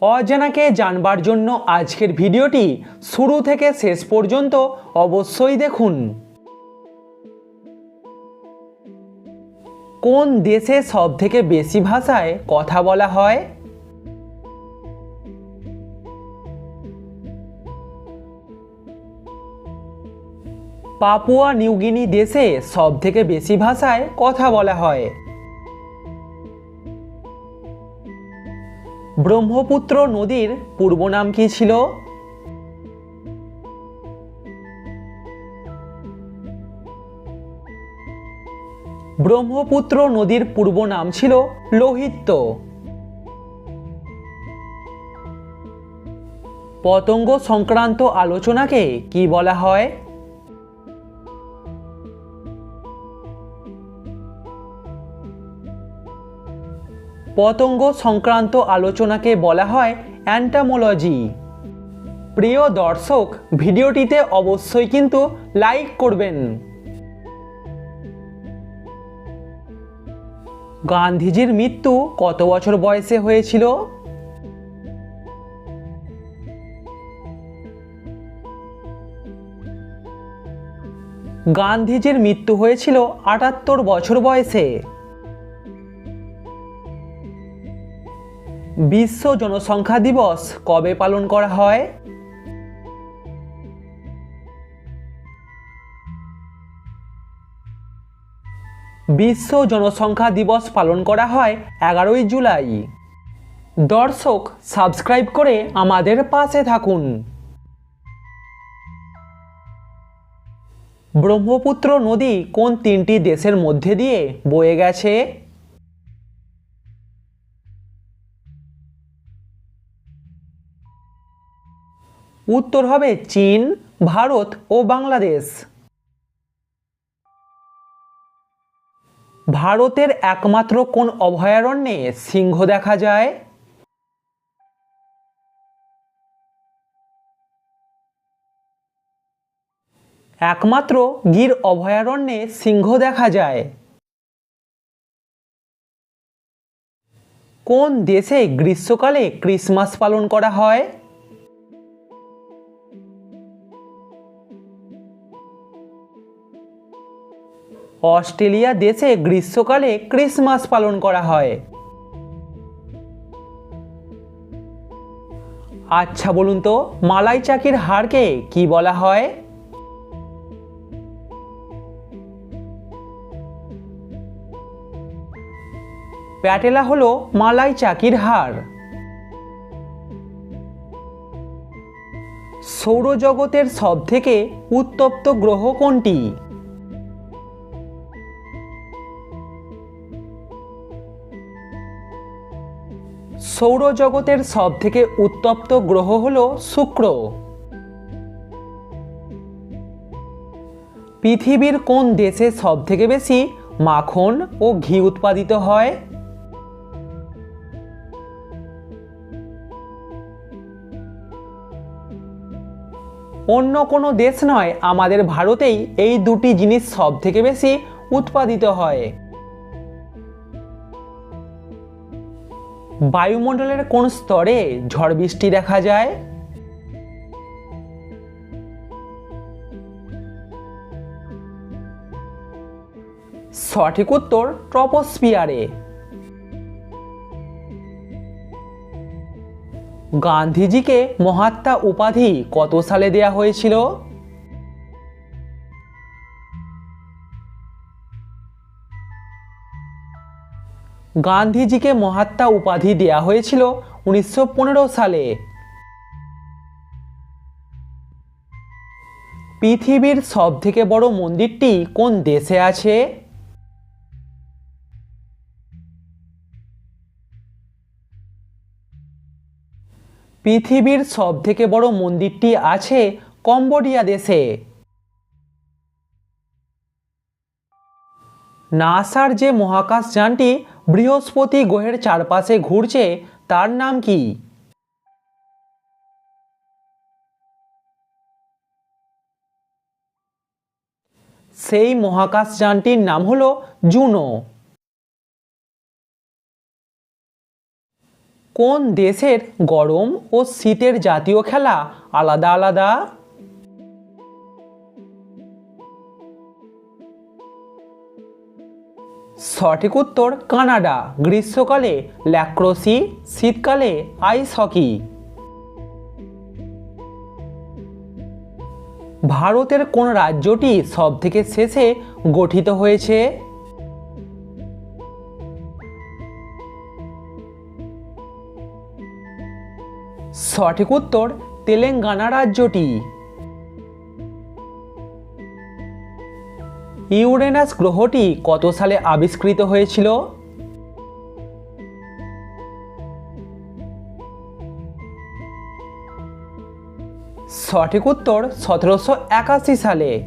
অজানাকে জানবার জন্য আজকের ভিডিওটি শুরু থেকে শেষ পর্যন্ত অবশ্যই দেখুন। কোন দেশে সব থেকে বেশি ভাষায় কথা বলা হয়? পাপুয়া নিউগিনি দেশে সব থেকে বেশি ভাষায় কথা বলা হয়। ব্রহ্মপুত্র নদীর পূর্ব নাম কি ছিল? ব্রহ্মপুত্র নদীর পূর্ব নাম ছিল লোহিত্য পতঙ্গ সংক্রান্ত আলোচনাকে কি বলা হয়? পতঙ্গ সংক্রান্ত আলোচনাকে বলা হয় অ্যান্টামোলজি। প্রিয় দর্শক, ভিডিওটিতে অবশ্যই কিন্তু লাইক করবেন। গান্ধীজির মৃত্যু কত বছর বয়সে হয়েছিল? গান্ধীজির মৃত্যু হয়েছিল আটাত্তর বছর বয়সে। বিশ্ব জনসংখ্যা দিবস কবে পালন করা হয়? বিশ্ব জনসংখ্যা দিবস পালন করা হয় এগারোই জুলাই। দর্শক, সাবস্ক্রাইব করে আমাদের পাশে থাকুন। ব্রহ্মপুত্র নদী কোন তিনটি দেশের মধ্যে দিয়ে বয়ে গেছে? উত্তর হবে চীন, ভারত ও বাংলাদেশ। ভারতের একমাত্র কোন অভয়ারণ্যে সিংহ দেখা যায়? একমাত্র গির অভয়ারণ্যে সিংহ দেখা যায়। কোন দেশে গ্রীষ্মকালে ক্রিসমাস পালন করা হয়? অস্ট্রেলিয়া দেশে গ্রীষ্মকালে ক্রিসমাস পালন করা হয়। আচ্ছা বলুন তো, মালাই চাকির হাড়কে কি বলা হয়? প্যাটেলা হলো মালাই চাকির হাড় সৌরজগতের সব থেকে উত্তপ্ত গ্রহ কোনটি? সৌরজগতের সব থেকে উত্তপ্ত গ্রহ হল শুক্র। পৃথিবীর কোন দেশে সব থেকে বেশি মাখন ও ঘি উৎপাদিত হয়? অন্য কোনো দেশ নয়, আমাদের ভারতেই এই দুটি জিনিস সব থেকে বেশি উৎপাদিত হয়। বায়ুমণ্ডলের কোন স্তরে ঝড় বৃষ্টি দেখা যায়? সঠিক উত্তর ট্রপোস্পিয়ারে গান্ধীজিকে মহাত্মা উপাধি কত সালে দেয়া হয়েছিল? গান্ধীজিকে মহাত্মা উপাধি দেয়া হয়েছিল উনিশশো পনেরো সালে। পৃথিবীর সব থেকে বড় মন্দিরটি কোন দেশে আছে? পৃথিবীর সব থেকে বড় মন্দিরটি আছে কম্বোডিয়া দেশে। নাসার যে মহাকাশ যানটি বৃহস্পতি গ্রহের চারপাশে ঘুরছে, তার নাম কি? সেই মহাকাশ যানটির নাম হলো জুনো। কোন দেশের গরম ও শীতের জাতীয় খেলা আলাদা আলাদা? সঠিক উত্তর কানাডা, গ্রীষ্মকালে ল্যাক্রোসি, শীতকালে আইস হকি। ভারতের কোন রাজ্যটি সবথেকে শেষে গঠিত হয়েছে? সঠিক উত্তর তেলেঙ্গানা রাজ্যটি। ইউরেনাস গ্রহটি কত সালে আবিষ্কৃত হয়েছিল? সঠিক উত্তর সতেরোশো একাশি সালে।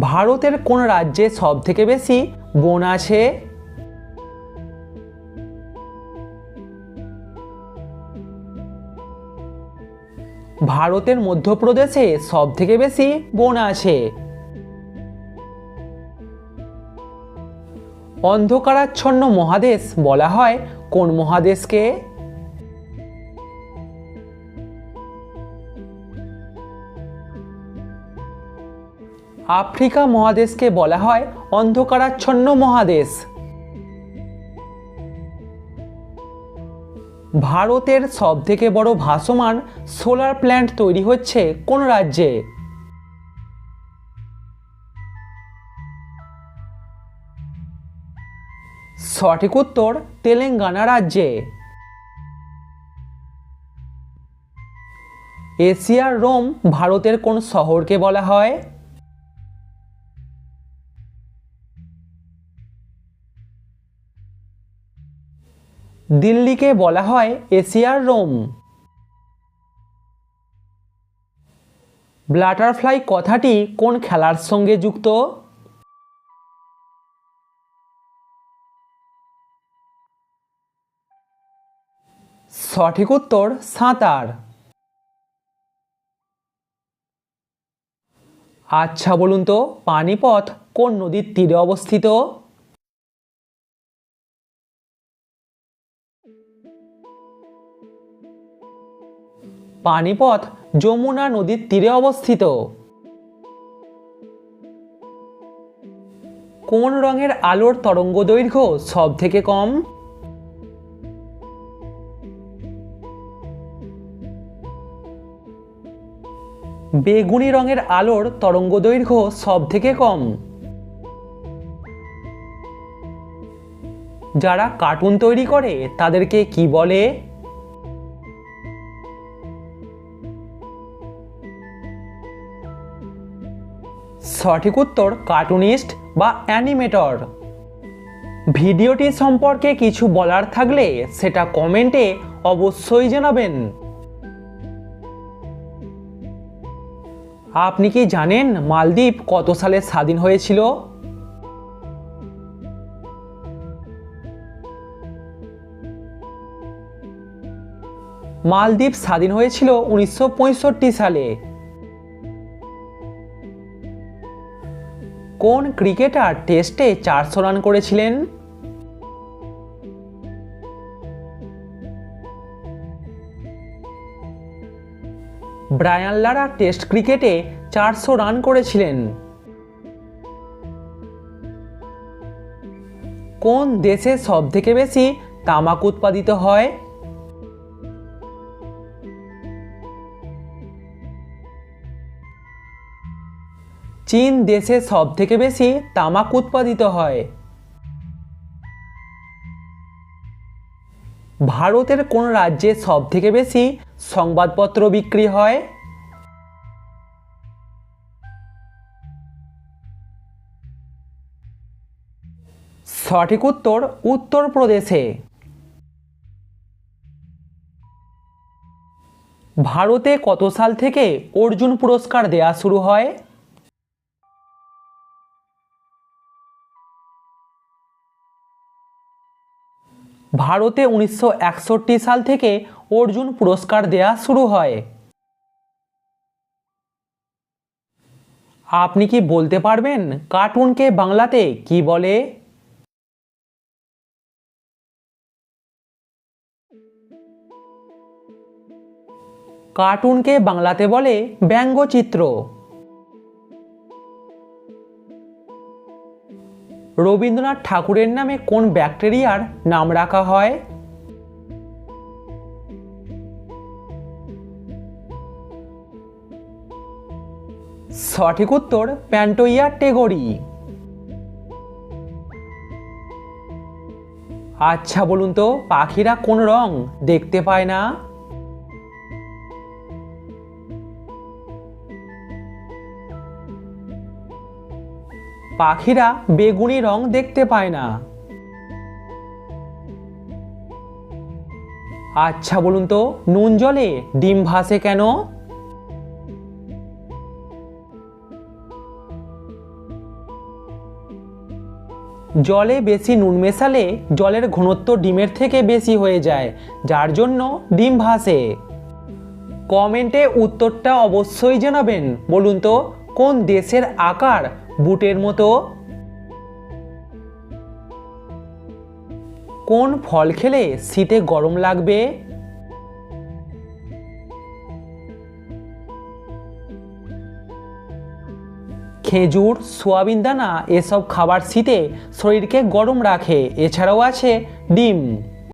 ভারতের কোন রাজ্যে সব থেকে বেশি বন আছে? ভারতের মধ্যপ্রদেশে সব থেকে বেশি বন আছে। অন্ধকারাচ্ছন্ন মহাদেশ বলা হয়, কোন মহাদেশকে? আফ্রিকা মহাদেশকে বলা হয় অন্ধকারাচ্ছন্ন মহাদেশ। ভারতের সবথেকে বড় ভাসমান সোলার প্ল্যান্ট তৈরি হচ্ছে কোন রাজ্যে? সঠিক উত্তর তেলেঙ্গানা রাজ্যে। এশিয়ার রোম ভারতের কোন শহরকে বলা হয়? দিল্লিকে বলা হয় এশিয়ার রোম। ব্লাটারফ্লাই কথাটি কোন খেলার সঙ্গে যুক্ত? সঠিক উত্তর সাঁতার। আচ্ছা বলুন তো, পানিপথ কোন নদীর তীরে অবস্থিত? পানিপথ যমুনা নদীর তীরে অবস্থিত। কোন রঙের আলোর তরঙ্গ দৈর্ঘ্য সব থেকে কম? বেগুনি রঙের আলোর তরঙ্গ দৈর্ঘ্য সব থেকে কম। যারা কার্টুন তৈরি করে, তাদেরকে কি বলে? সঠিক উত্তর কার্টুনিস্ট বা অ্যানিমেটর। ভিডিওটি সম্পর্কে কিছু বলার থাকলে সেটা কমেন্টে অবশ্যই জানাবেন। আপনি কি জানেন মালদ্বীপ কত সালে স্বাধীন হয়েছিল? মালদ্বীপ স্বাধীন হয়েছিল উনিশশো পঁয়ষট্টি সালে। কোন ক্রিকেটার টেস্টে চারশো রান করেছিলেন? ব্রায়ান লারা টেস্ট ক্রিকেটে চারশো রান করেছিলেন। কোন দেশে সব থেকে বেশি তামাক উৎপাদিত হয়? চীন দেশে সব থেকে বেশি তামাক উৎপাদিত হয়। ভারতের কোন রাজ্যে সব থেকে বেশি সংবাদপত্র বিক্রি হয়? সঠিক উত্তর উত্তরপ্রদেশে। ভারতে কত সাল থেকে অর্জুন পুরস্কার দেয়া শুরু হয়? ভারতে উনিশশো একষট্টি সাল থেকে অর্জুন পুরস্কার দেয়া শুরু হয়। আপনি কি বলতে পারবেন কার্টুনকে বাংলাতে কি বলে? কার্টুনকে বাংলাতে বলে ব্যঙ্গচিত্র। রবীন্দ্রনাথ ঠাকুরের নামে কোন ব্যাকটেরিয়ার নাম রাখা হয়? সঠিক উত্তর প্যান্টোইয়া টেগরি। আচ্ছা বলুন তো, পাখিরা কোন রং দেখতে পায় না? পাখিরা বেগুনি রং দেখতে পায় না। আচ্ছা বলুন তো, নুন জলে ডিম ভাসে কেন? জলে বেশি নুন মেশালে জলের ঘনত্ব ডিমের থেকে বেশি হয়ে যায়, যার জন্য ডিম ভাসে। কমেন্টে উত্তরটা অবশ্যই জানাবেন। বলুন তো, কোন দেশের আকার বুটের মতো। কোন ফল খেলে শীতে গরম লাগবে? খেজুর, সোয়াবিন দানা, এসব খাবার শীতে শরীরকে গরম রাখে। এছাড়াও আছে ডিম।